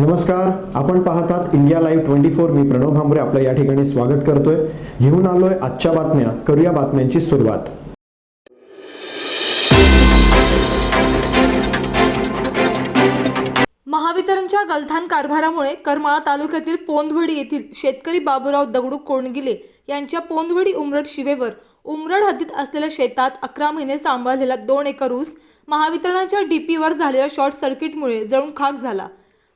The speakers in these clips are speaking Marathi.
नमस्कार आपण पाहतात इंडिया लाईव्ह ट्वेंटी फोर. मी प्रणव भांबरे आपलं या ठिकाणी स्वागत करतोय. घेऊन आलोय आजच्या बातम्या करूया बातम्यांची सुरुवात. महावितरणच्या गलथान कारभारामुळे करमाळा तालुक्यातील पोंदवडी येथील शेतकरी बाबूराव दगडू कोणगिले यांच्या पोंदवडी उमरड शिवेवर उमरड हद्दीत असलेल्या शेतात अकरा महिने सांभाळलेला दोन एकर ऊस महावितरणाच्या डीपीवर झालेल्या शॉर्ट सर्किटमुळे जळून खाक झाला.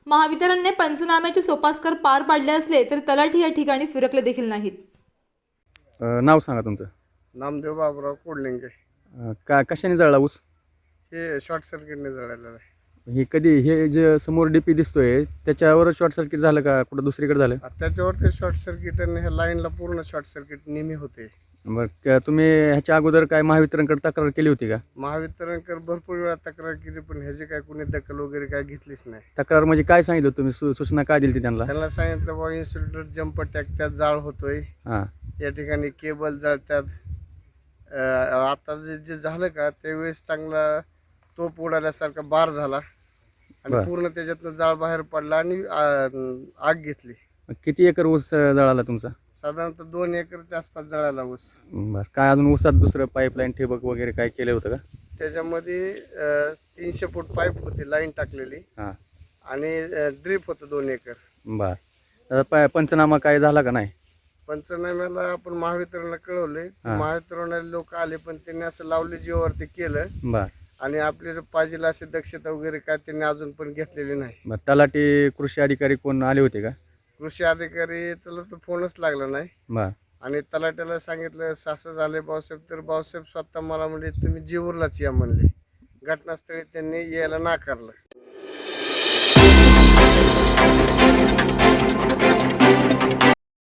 महावितरणने पंचनाम्याचे सोपास्कर पार पाडले असले तरी तलाठी या ठिकाणी फिरकले देखील नाहीत. अ, नाव सांगा तुमचं. नामदेव बाबुराव कोडलिंगे. अ, का कशाने जळला ऊस? हे शॉर्ट सर्किटने जळालेलं आहे. हे कधी हे जे समोर डीपी दिसतोय त्याच्यावर शॉर्ट सर्किट झालं का? कुठं दुसरीकडे झालं? आता त्याच्यावर ते शॉर्ट सर्किट आणि ह्या लाईनला पूर्ण शॉर्ट सर्किट नेहमी होते. मग तुम्ही ह्याच्या अगोदर काय महावितरणकडे तक्रार केली होती का? महावितरणकर भरपूर वेळा तक्रार केली पण ह्याची काय कोणी दखल वगैरे काय घेतलीच नाही. तक्रार म्हणजे काय सांगितलं तुम्ही? सु सूचना काय दिली त्यांना? त्यांना सांगितलं बाबा इन्सुलेटर जम्प टॅक त्यात जाळ होतोय. हां. या ठिकाणी केबल जळतात. अं, आता जे जे झालं का त्यावेळेस चांगला तोप उडाल्यासारखा बार झाला आणि बरं. पूर्ण त्याच्यातनं जाळ बाहेर पडला आणि अं, आग घेतली. किती एकर ऊस अ, जळाला तुमचा? साधारणतः दोन एकरच्या आसपास जळाला ऊस. बरं काय अजून ऊसात दुसरं पाईपलाईन ठिबक वगैरे काय केलं होतं का? त्याच्यामध्ये अ, तीनशे फूट पाईप होती लाईन टाकलेली. हां. आणि ड्रीप होतं दोन एकर. बरं. आता पाय पंचनामा काय झाला का नाही? पंचनाम्याला आपण महावितरणला कळवले. हा. महावितरणाले लोक आले पण त्यांनी असं लावले जीवावरती केलं. बरं. आणि आपल्याला पाहिजे अशी दक्षता वगैरे काय त्यांनी अजून पण घेतलेली नाही. बरं तलाठी कृषी अधिकारी कोण आले होते का? कृषी अधिकारी त्याला तर फोनच लागला नाही. बरं. आणि तलाट्याला सांगितलं असं झाले भाऊसाहेब तर भाऊसाहेब स्वतः मला म्हणजे तुम्ही जीवरलाच या म्हणले. घटनास्थळी त्यांनी यायला नाकारलं.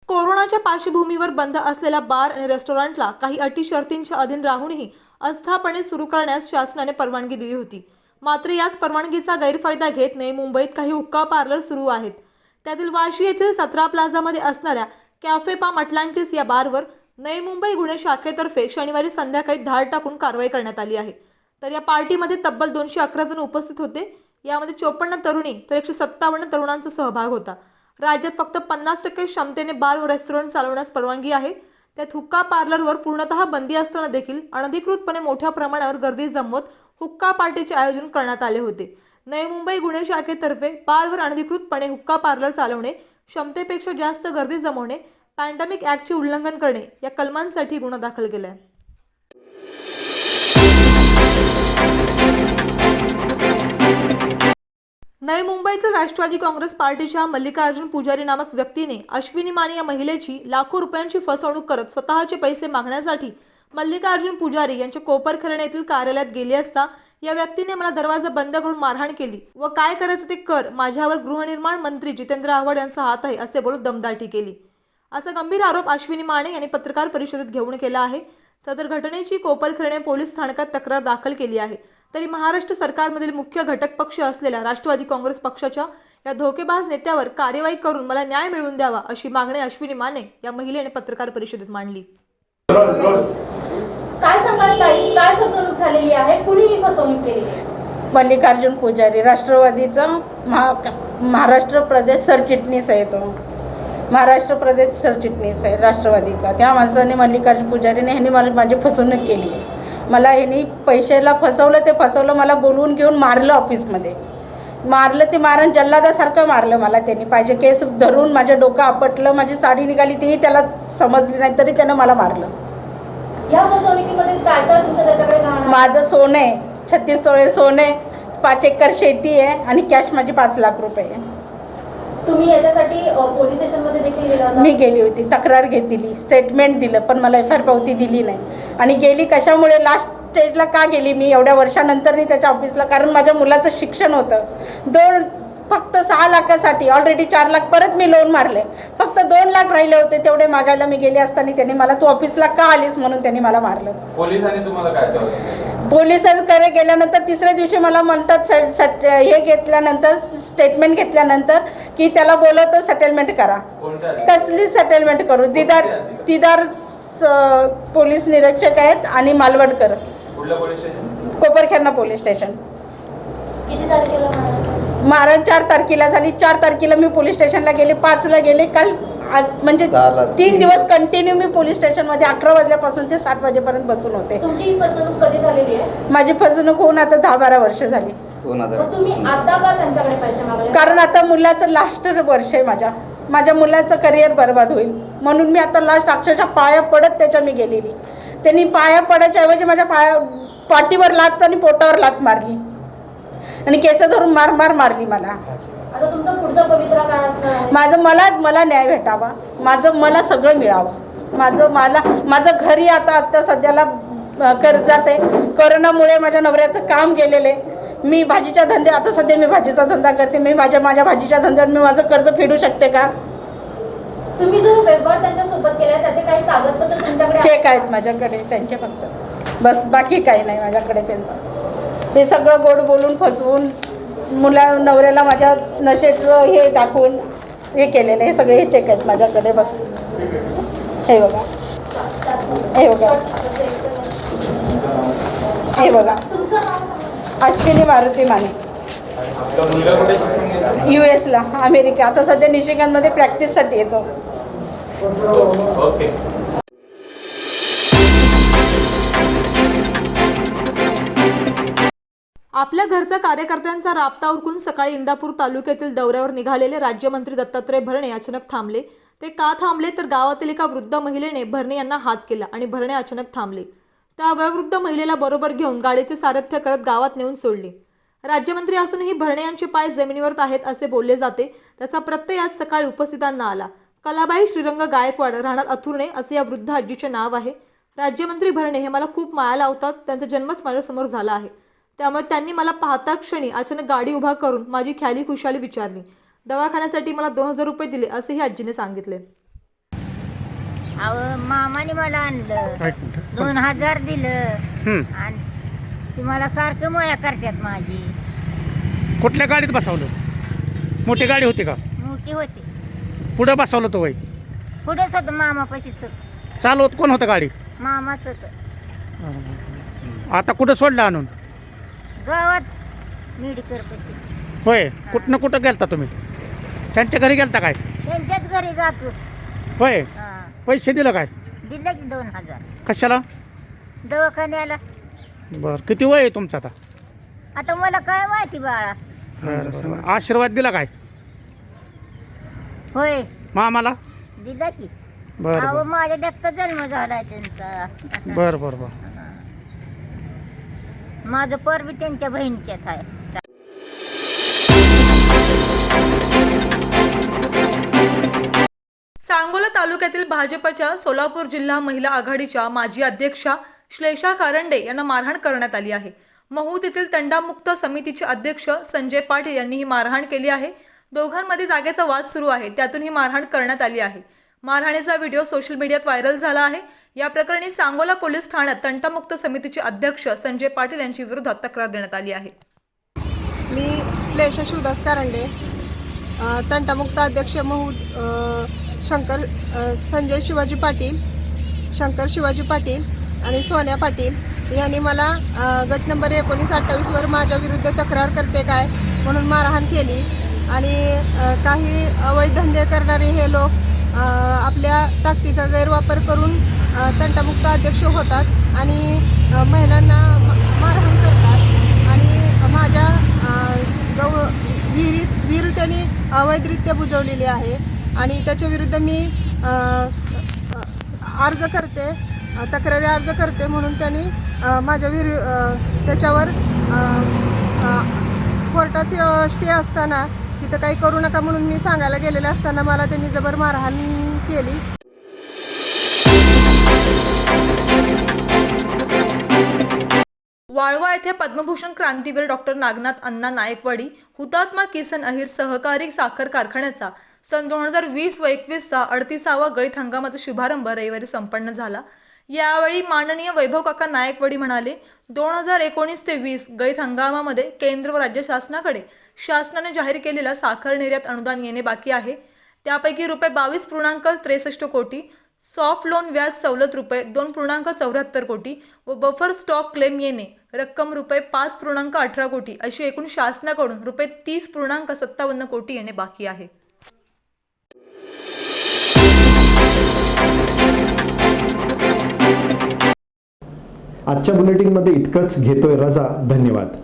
कोरोनाच्या पार्श्वभूमीवर बंद असलेल्या बार आणि रेस्टॉरंटला काही अटी शर्तींच्या अधीन राहूनही अस्थापणे सुरू करण्यास शासनाने परवानगी दिली होती. मात्र याच परवानगीचा गैरफायदा घेत नवी मुंबईत काही हुक्का पार्लर सुरू आहेत. त्यातील वाशी येथील सतरा प्लाझामध्ये असणाऱ्या कॅफे पाम अटलांटिस या बारवर नवी मुंबई गुन्हे शाखेतर्फे शनिवारी संध्याकाळी धाड टाकून कारवाई करण्यात आली आहे. तर या पार्टीमध्ये तब्बल दोनशे अकरा जण उपस्थित होते. यामध्ये चोपन्न तरुणी तर एकशे सत्तावन्न तरुणांचा सहभाग होता. राज्यात फक्त पन्नास टक्के क्षमतेने बार व रेस्टॉरंट चालवण्यास परवानगी आहे. त्यात हुक्का पार्लरवर पूर्णतः बंदी असताना देखील अनधिकृतपणे मोठ्या प्रमाणावर गर्दी जमवत हुक्का पार्टीचे आयोजन करण्यात आले होते. नवी मुंबई गुन्हे शाखेतर्फे बारवर अनधिकृतपणे हुक्का पार्लर चालवणे क्षमतेपेक्षा जास्त गर्दी जमवणे पॅन्डेमिक ॲक्टचे उल्लंघन करणे या कलमांसाठी गुन्हा दाखल केला आहे नवी मुंबईतील राष्ट्रवादी काँग्रेस पार्टीच्या मल्लिकार्जुन पुजारी नामक व्यक्तीने अश्विनी माने या महिलेची लाखो रुपयांची फसवणूक करत स्वतःचे पैसे मागण्यासाठी मल्लिकार्जुन पुजारी यांच्या कोपरखरण येथील कार्यालयात गेली असता या व्यक्तीने मला दरवाजा बंद करून मारहाण केली व काय करायचं ते कर माझ्यावर गृहनिर्माण मंत्री जितेंद्र आव्हाड यांचा हात आहे असे बोलून दमदाटी केली. असा गंभीर आरोप अश्विनी माने यांनी पत्रकार परिषदेत घेऊन केला आहे. सदर घटनेची कोपरखिरणे पोलीस स्थानकात तक्रार दाखल केली आहे. तरी महाराष्ट्र सरकारमधील मुख्य घटक पक्ष असलेल्या राष्ट्रवादी काँग्रेस पक्षाच्या या धोकेबाज नेत्यावर कार्यवाही करून मला न्याय मिळवून द्यावा अशी मागणी अश्विनी माने या महिलेने पत्रकार परिषदेत मांडली. काय सांगाल ताई? काय फसवणूक झालेली आहे? कुणी ही फसवणूक केलेली आहे मल्लिकार्जुन पुजारी राष्ट्रवादीचा महा महाराष्ट्र प्रदेश सरचिटणीस आहे तो. महाराष्ट्र प्रदेश सरचिटणीस आहे राष्ट्रवादीचा. त्या माणसाने मल्लिकार्जुन पुजारीने ह्यांनी मला माझी फसवणूक केली. आहे मला ह्यांनी पैशाला फसवलं ते फसवलं मला बोलवून घेऊन मारलं ऑफिसमध्ये. मारलं ते मारण जल्लादासारखं मारलं मला त्यांनी. पाहिजे केस धरून माझ्या डोकं आपटलं माझी साडी निघाली तेही त्याला समजली नाही तरी त्यानं मला मारलं. या फसवणुकीमध्ये काय काय तुमचं त्याच्याकडे गहाण आहे? माझं सोनं आहे. छत्तीस तोळे सोनं आहे. पाच एकर शेती आहे आणि कॅश माझी पाच लाख रुपये आहे. तुम्ही याच्यासाठी अ, पोलीस स्टेशनमध्ये देखील गेला होता? मी गेली होती. तक्रार घेतली. स्टेटमेंट दिलं पण मला एफ आर पावती दिली नाही. आणि गेली कशामुळे? लास्ट स्टेजला का गेली मी? एवढ्या वर्षानंतरनी त्याच्या ऑफिसला कारण माझ्या मुलाचं शिक्षण होतं. दोन फक्त सहा लाखासाठी ऑलरेडी चार लाख परत मी लोन मारले. फक्त दोन लाख राहिले होते तेवढे मागायला मी गेले असताना त्यांनी मला तू ऑफिसला का आलीस म्हणून त्यांनी मला मारलं. पोलिसांनी तुम्हाला काय पोलिसांकडे गेल्यानंतर तिसऱ्या दिवशी मला म्हणतात स- सट हे घेतल्यानंतर स्टेटमेंट घेतल्यानंतर की त्याला बोलवतो सेटलमेंट करा. कोणत्या अधिकारी? कसली सेटलमेंट करू? दिदार दिदार स- पोलीस निरीक्षक आहेत आणि मालवडकर कुठलं police station? Koparkhairane police station. किती तारखेला? मारण चार तारखेला झाली. चार तारखेला मी पोलीस स्टेशनला गेले. पाचला गेले. काल आज म्हणजे तीन दिवस कंटिन्यू मी पोलीस स्टेशनमध्ये. अकरा वाजल्यापासून ते सात वाजेपर्यंत बसून होते. तुमची ही फसवणूक कधी झालेली आहे? माझी फसवणूक होऊन आता दहा बारा वर्ष झाली. मग तुम्ही आता का त्यांच्याकडे पैसे मागले कारण आता मुलाचं लास्ट वर्ष आहे माझ्या. माझ्या मुलाचं करिअर बर्बाद होईल. म्हणून मी आता लास्ट अक्षरशः पाया पडत त्याच्या मी गेलेली. त्यांनी पाया पडायच्या ऐवजी माझ्या पाया पाठीवर लात आणि पोटावर लात मारली. आणि केस धरून मार मार मारली मला. आता तुमचा पुढचा पवित्रा काय असणार आहे? माझं मला मला न्याय भेटावा. माझं मला सगळं मिळावं. माझं मला माझं घरी आता आत्ता सध्याला कर्जात आहे कोरोनामुळे माझ्या नवऱ्याचं काम गेलेलं. आहे मी भाजीच्या धंदे आता सध्या मी भाजीचा धंदा करते. मी माझ्या माझ्या भाजीच्या धंद्यावर मी माझं कर्ज फेडू शकते का? तुम्ही जो व्यवहार त्यांच्यासोबत केलाय त्याचे काही कागदपत्र तुमच्याकडे चेक आहेत माझ्याकडे त्यांचे फक्त. बस बाकी काही नाही माझ्याकडे त्यांचं. ते सगळं गोड बोलून फसवून मुला नवऱ्याला माझ्या नशेचं हे दाखवून हे केलेलं हे सगळे हे चेक आहेत माझ्याकडे बस. हे बघा. हे बघा. हे बघा. अश्विनी मारुती माने. यू एसला अमेरिका. आता सध्या निशिगनमध्ये प्रॅक्टिससाठी येतो. ओके आपल्या घरच्या कार्यकर्त्यांचा राबता उरकून सकाळी इंदापूर तालुक्यातील दौऱ्यावर निघालेले राज्यमंत्री दत्तात्रय भरणे अचानक थांबले. ते का थांबले? तर गावातील एका वृद्ध महिलेने भरणे यांना हात केला आणि भरणे अचानक थांबले. त्या वयोवृद्ध महिलेला बरोबर घेऊन गाडीचे सारथ्य करत गावात नेऊन सोडले. राज्यमंत्री असूनही भरणे यांचे पाय जमिनीवर आहेत असे बोलले जाते. त्याचा प्रत्यय आज सकाळी उपस्थितांना आला. कलाबाई श्रीरंग गायकवाड राहणार अथुर्णे असे या वृद्ध आजीचे नाव आहे. राज्यमंत्री भरणे हे मला खूप माया लावतात त्यांचा जन्मच माझ्यासमोर झाला आहे. त्यामुळे त्यांनी मला पाहता क्षणी अचानक गाडी उभा करून माझी ख्याली खुशाली विचारली. दवाखान्यासाठी मला दोन हजार रुपये दिले असेही आजीने सांगितले. अहो मामाने मला आणलं. दोन हजार दिलं. आणि ती मला सारखं मोया करतात माझी. कुठल्या गाडीत बसवलं? मोठी गाडी होती का? मोठी होती. पुढं बसवलं तो वय पुढेच होतं मामापाशीच होतं. चालवत कोण होतं गाडी? मामाच होतं. आता कुठं सोडलं आणून? गावात मेडिकल पशी होय कुठनं कुठं गेलता तुम्ही? त्यांच्या घरी गेलता काय? त्यांच्याच घरी जातो. होय हां. पैसे दिलं काय? दिलं की दोन हजार. कशाला? दवाखान्याला. बरं किती वय आहे तुमचं आता? आता मला काय माहिती बाळा? बरं, बरं. आशीर्वाद दिला काय? होय. मामाला? दिला की. बरं अहो बरं. माझ्या जन्म झालाय त्यांचा. बरं बरं बरं. माझं पर बी त्यांच्या बहिणीच्यात आहे. सांगोला तालुक्यातील भाजपच्या सोलापूर जिल्हा महिला आघाडीच्या माजी अध्यक्षा श्लेषा कारंडे यांना मारहाण करण्यात आली आहे. महूत येथील तंडामुक्त समितीचे अध्यक्ष संजय पाटील यांनी ही मारहाण केली आहे. दोघांमध्ये जागेचा वाद सुरू आहे त्यातून ही मारहाण करण्यात आली आहे. मारहाणीचा व्हिडिओ सोशल मीडियात व्हायरल झाला आहे. या प्रकरणी सांगोला पोलीस ठाण्यात तंटामुक्त समितीचे अध्यक्ष संजय पाटील यांची विरोधात तक्रार देण्यात आली आहे. मी श्लेषा शिवदास कारंडे तंटामुक्त अध्यक्ष महू शंकर संजय शिवाजी पाटील शंकर शिवाजी पाटील आणि सोन्या पाटील यांनी मला गट नंबर एकोणीस अठ्ठावीसवर माझ्या विरुद्ध तक्रार करते काय म्हणून मारहाण केली आणि काही अवैध धंदे करणारे हे लोक आपल्या ताकदीचा गैरवापर करून तंटामुक्त अध्यक्ष होतात आणि महिलांना म- मारहाण करतात. आणि माझ्या गौ विहिरीत विहीर त्यांनी अवैधरित्या बुजवलेली आहे. आणि त्याच्या विरुद्ध मी अर्ज करते तक्रारी अर्ज करते म्हणून त्यांनी माझ्या विहिरी त्याच्यावर कोर्टाचे स्टे असताना तिथं काही करू नका म्हणून मी सांगायला गेलेले असताना मला त्यांनी जबर मारहाण केली. वाळवा येथे पद्मभूषण क्रांतीवीर डॉक्टर नागनाथ अण्णा नायकवाडी हुतात्मा किसन अहिर सहकारी साखर कारखान्याचा सन दोन हजार वीस व एकवीसचा अडतीसावा गळीत हंगामाचा शुभारंभ रविवारी संपन्न झाला. यावेळी माननीय वैभव काका नायकवाडी म्हणाले दोन हजार एकोणीस ते वीस गळीत हंगामामध्ये केंद्र व राज्य शासनाकडे शासनाने जाहीर केलेला साखर निर्यात अनुदान येणे बाकी आहे. त्यापैकी रुपये बावीस पूर्णांक त्रेसष्ट कोटी सॉफ्ट लोन व्याज सवलत रुपये दोन पूर्णांक चौऱ्याहत्तर कोटी व बफर स्टॉक क्लेम येणे रक्कम रुपये पाच पूर्णांक अठरा कोटी अशी एकूण शासनाकडून रुपये तीस पूर्णांक सत्तावन्न कोटी येणे बाकी आहे. आजच्या बुलेटिनमध्ये इतकंच. घेतोय रजा. धन्यवाद.